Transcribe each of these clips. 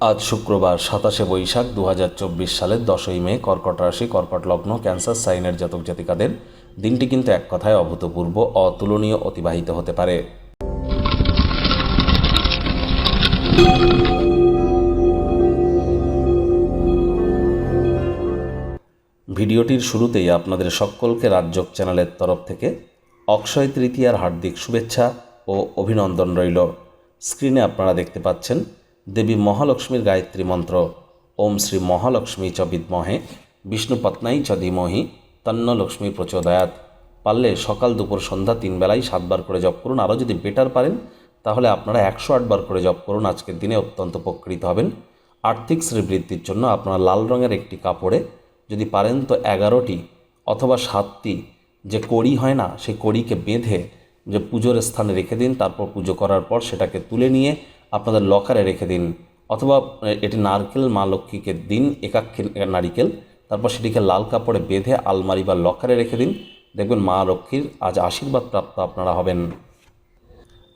আজ শুক্রবার সাতাশে বৈশাখ দু হাজার চব্বিশ সালের দশই মে কর্কট রাশি, কর্কট লগ্ন, ক্যান্সার, সাইনের জাতক জাতিকাদের দিনটি কিন্তু এক কথায় অভূতপূর্ব, অতুলনীয়, অতিবাহিত হতে পারে। ভিডিওটির শুরুতেই আপনাদের সকলকে রাজ্যক চ্যানেলের তরফ থেকে অক্ষয় তৃতীয়ার হার্দিক শুভেচ্ছা ও অভিনন্দন রইল। স্ক্রিনে আপনারা দেখতে পাচ্ছেন দেবী মহালক্ষ্মীর গায়ত্রী মন্ত্র। ওম শ্রী মহালক্ষ্মী চ বিদ্মহে বিষ্ণুপত্নাই চ ধীমহি, তন্ন লক্ষ্মী প্রচোদয়াত। পারলে সকাল দুপুর সন্ধ্যা তিন বেলায় সাতবার করে জপ করুন। আরও যদি বেটার পারেন, তাহলে আপনারা একশো আটবার করে জপ করুন। আজকের দিনে অত্যন্ত উপকৃত হবেন। আর্থিক শ্রীবৃদ্ধির জন্য আপনারা লাল রঙের একটি কাপড়ে যদি পারেন তো এগারোটি অথবা সাতটি যে কড়ি হয় না, সেই কড়িকে বেঁধে যে পুজোর স্থানে রেখে দিন, তারপর পুজো করার পর সেটাকে তুলে নিয়ে আপনাদের লকারে রেখে দিন, অথবা এটি নারকেল মা লক্ষ্মীকে দিন, একাক্ষী নারিকেল। তারপর সেটিকে লাল কাপড়ে বেঁধে আলমারি বা লকারে রেখে দিন। দেখবেন মা লক্ষ্মীর আজ আশীর্বাদ প্রাপ্ত আপনারা হবেন।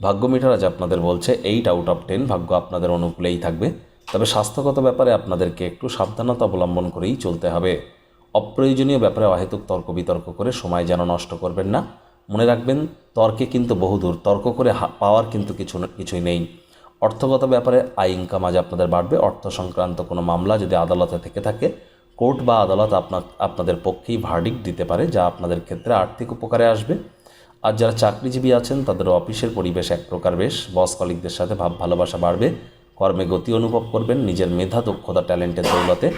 ভাগ্য মিটার আজ আপনাদের বলছে এইট আউট অফ টেন ভাগ্য আপনাদের অনুকূলেই থাকবে। তবে স্বাস্থ্যগত ব্যাপারে আপনাদেরকে একটু সাবধানতা অবলম্বন করেই চলতে হবে। অপ্রয়োজনীয় ব্যাপারে অহেতুক তর্ক বিতর্ক করে সময় যেন নষ্ট করবেন না। মনে রাখবেন, তর্কে কিন্তু বহুদূর, তর্ক করে পাওয়ার কিন্তু কিছু কিছুই নেই। অর্থগত ব্যাপারে আয় ইনকাম আজ আপনাদের বাড়বে। অর্থ সংক্রান্ত কোনো মামলা যদি আদালতে থেকে থাকে, কোর্ট বা আদালত আপনার আপনাদের পক্ষেই ভার্ডিক দিতে পারে, যা আপনাদের ক্ষেত্রে আর্থিক উপকারে আসবে। আর যারা চাকরিজীবী আছেন তাদের অফিসের পরিবেশ এক প্রকার বেশ। বস কলিকদের সাথে ভাব ভালোবাসা বাড়বে। কর্মে গতি অনুভব করবেন। নিজের মেধা, দক্ষতা, ট্যালেন্টের দৌলতে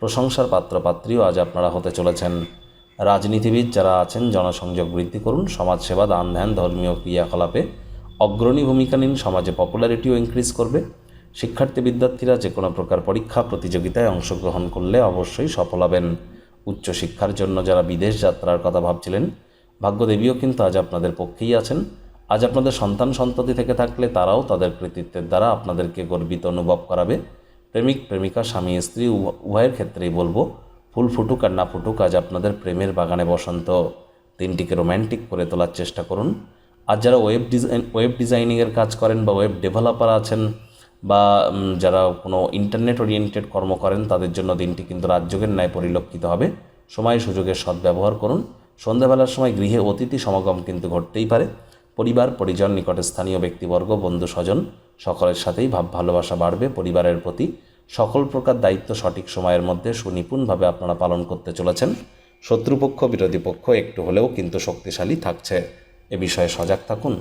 প্রশংসার পাত্রপাত্রীও আজ আপনারা হতে চলেছেন। রাজনীতিবিদ যারা আছেন, জনসংযোগ বৃদ্ধি করুন। সমাজসেবা দান ধ্যান ধর্মীয় ক্রিয়াকলাপে অগ্রণী ভূমিকা নিন, সমাজে পপুলারিটিও ইনক্রিজ করবে। শিক্ষার্থী বিদ্যার্থীরা যে কোনো প্রকার পরীক্ষা, প্রতিযোগিতায় অংশগ্রহণ করলে অবশ্যই সফল হবেন। উচ্চশিক্ষার জন্য যারা বিদেশ যাত্রার কথা ভাবছিলেন, ভাগ্যদেবীও কিন্তু আজ আপনাদের পক্ষেই আছেন। আজ আপনাদের সন্তান সন্ততি থেকে থাকলে তারাও তাদের কৃতিত্বের দ্বারা আপনাদেরকে গর্বিত অনুভব করাবে। প্রেমিক, প্রেমিকা, স্বামী, স্ত্রী উভয়ের ক্ষেত্রেই বলব, ফুল ফুটুক আর না ফুটুক আজ আপনাদের প্রেমের বাগানে বসন্ত। দিনটিকে রোম্যান্টিক করে তোলার চেষ্টা করুন। আর যারা ওয়েব ডিজাইন ওয়েব ডিজাইনিংয়ের কাজ করেন বা ওয়েব ডেভেলপার আছেন বা যারা কোনো ইন্টারনেট ওরিয়েন্টেড কর্ম করেন, তাদের জন্য দিনটি কিন্তু রাজযোগের ন্যায় পরিলক্ষিত হবে। সময় সুযোগের সদ্ব্যবহার করুন। সন্ধ্যাবেলার সময় গৃহে অতিথি সমাগম কিন্তু ঘটতেই পারে। পরিবার, পরিজন, নিকটে স্থানীয় ব্যক্তিবর্গ, বন্ধু স্বজন, সকলের সাথেই ভাব ভালোবাসা বাড়বে। পরিবারের প্রতি সকল প্রকার দায়িত্ব সঠিক সময়ের মধ্যে সুনিপুণভাবে আপনারা পালন করতে চলেছেন। শত্রুপক্ষ, বিরোধী পক্ষ একটু হলেও কিন্তু শক্তিশালী থাকছে। এ বিষয়ে সজাগ থাকুন।